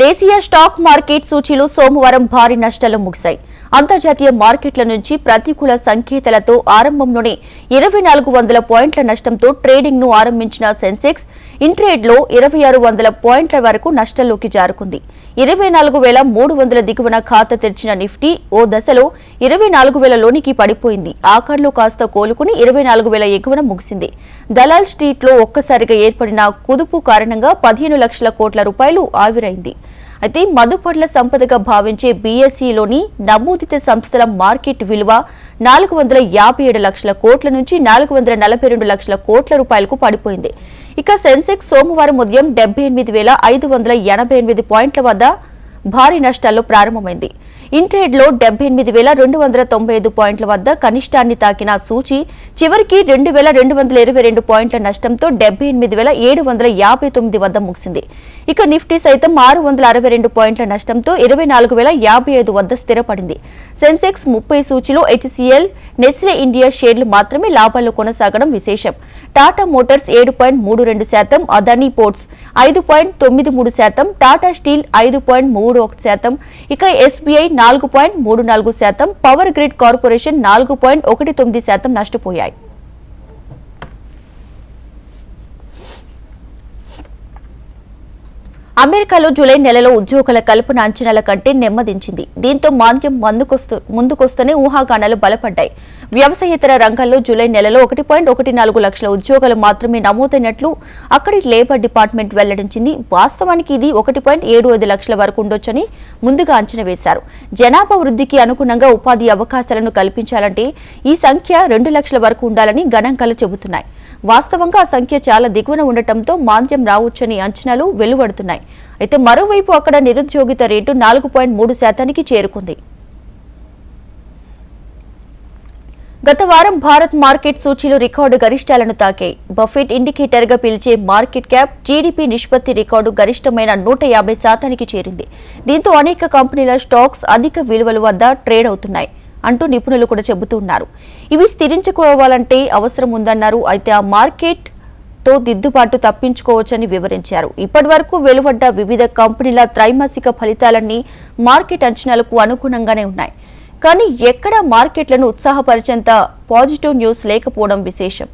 దేశీయ stock market సూచీలు సోమవారం భారీ నష్టాలు ముగిశాయి. అంతర్జాతీయ మార్కెట్ల నుంచి ప్రతికూల సంకేతాలతో ఆరంభంలోనే ఇరవై నాలుగు వందల పాయింట్ల నష్టంతో ట్రేడింగ్ను ఆరంభించిన సెన్సెక్స్ ఇంట్రేడ్లో ఇరవై ఆరు వందల పాయింట్ల వరకు నష్టంలోకి జారుకుంది. ఇరవై నాలుగు వేల మూడు వందల దిగువన ఖాతా తెరిచిన నిఫ్టీ ఓ దశలో ఇరవై నాలుగు వేల లోనికి పడిపోయింది. ఆఖర్లో కాస్త కోలుకుని ఇరవై నాలుగు వేల ఎగువన ముగిసింది. దలాల్ స్ట్రీట్లో ఒక్కసారిగా ఏర్పడిన కుదుపు కారణంగా పదిహేను లక్షల కోట్ల రూపాయలు ఆవిరైంది. అయితే మదుపర్ల సంపదగా భావించే బీఎస్ఈలోని నమోదిత సంస్థల మార్కెట్ విలువ నాలుగు వందల యాభై ఏడు లక్షల కోట్ల నుంచి నాలుగు వందల నలభై రెండు లక్షల కోట్ల రూపాయలకు పడిపోయింది. ఇక సెన్సెక్స్ సోమవారం ఉదయం డెబ్బై ఎనిమిది వేల ఐదు వందల ఎనభై ఎనిమిది పాయింట్ల వద్ద భారీ నష్టాల్లో ప్రారంభమైంది. ఇంట్రేడ్లో డెబ్బై ఎనిమిది వేల రెండు వందల తొంభై ఐదు పాయింట్ల వద్ద కనిష్టాన్ని తాకిన సూచి చివరికి రెండు వేల రెండు వందల ఇరవై రెండు పాయింట్ల నష్టంతో డెబ్బై ఎనిమిది వేల ఏడు వందల యాభై తొమ్మిది వద్ద ముగిసింది. ఇక నిఫ్టీ సైతం ఆరు వందల అరవై రెండు పాయింట్ల నష్టంతో ఇరవై నాలుగు వేల యాభై ఐదు వద్ద స్థిరపడింది. సెన్సెక్స్ ముప్పై సూచిలో హెచ్సిఎల్ నెస్లే ఇండియా షేర్లు మాత్రమే లాభాల్లో కొనసాగడం విశేషం. టాటా మోటార్స్ ఏడు పాయింట్ మూడు రెండు శాతం అదానీ పోర్ట్స్ ఐదు పాయింట్ తొమ్మిది మూడు శాతం టాటా స్టీల్ ఐదు పాయింట్ మూడు ఒకటి శాతం ఇక ఎస్బీఐ నాలుగు పాయింట్ మూడు నాలుగు శాతం పవర్ గ్రిడ్ కార్పొరేషన్ నాలుగు పాయింట్ ఒకటి తొమ్మిది శాతం నష్టపోయాయి. అమెరికాలో జూలై నెలలో ఉద్యోగుల కల్పన అంచనాల కంటే నెమ్మదించింది. దీంతో మాంద్యం మందుకొస్తూ ముందుకొస్తూనే ఊహాగానాలు బలపడ్డాయి. వ్యవసాయేతర రంగాల్లో జూలై నెలలో ఒకటి పాయింట్ ఒకటి నాలుగు లక్షల ఉద్యోగాలు మాత్రమే నమోదైనట్లు అక్కడి లేబర్ డిపార్ట్మెంట్ వెల్లడించింది. వాస్తవానికి ఇది ఒకటి పాయింట్ ఏడు ఐదు లక్షల వరకు ఉండొచ్చని ముందుగా అంచనా వేశారు. జనాభా వృద్ధికి అనుగుణంగా ఉపాధి అవకాశాలను కల్పించాలంటే ఈ సంఖ్య రెండు లక్షల వరకు ఉండాలని గణాంకాలు చెబుతున్నాయి. వాస్తవంగా ఆ సంఖ్య చాలా దిగువన ఉండటంతో మాంద్యం రావచ్చని అంచనాలు వెలువడుతున్నాయి. అయితే మరోవైపు అక్కడ నిరుద్యోగిత రేటు నాలుగు పాయింట్ మూడు శాతానికి చేరుకుంది. గత వారం భారత్ మార్కెట్ సూచీలు రికార్డు గరిష్టాలను తాకాయి బఫెట్ ఇండికేటర్గా పిలిచే మార్కెట్ క్యాప్ జీడీపీ నిష్పత్తి రికార్డు గరిష్టమైన నూట యాభై శాతానికి చేరింది. దీంతో అనేక కంపెనీల స్టాక్స్ అధిక విలువల వద్ద ట్రేడ్ అవుతున్నాయి. అంటూ నిపుణులు కూడా చెబుతున్నారు ఇవి స్థిరించుకోవాలంటే అవసరం ఉందన్నారు. అయితే ఆ మార్కెట్తో దిద్దుబాటు తప్పించుకోవచ్చని వివరించారు. ఇప్పటి వరకు వెలువడ్డ వివిధ కంపెనీల త్రైమాసిక ఫలితాలన్నీ మార్కెట్ అంచనాలకు అనుగుణంగానే ఉన్నాయి. కానీ ఎక్కడా మార్కెట్లను ఉత్సాహపరిచేంత పాజిటివ్ న్యూస్ లేకపోవడం విశేషం.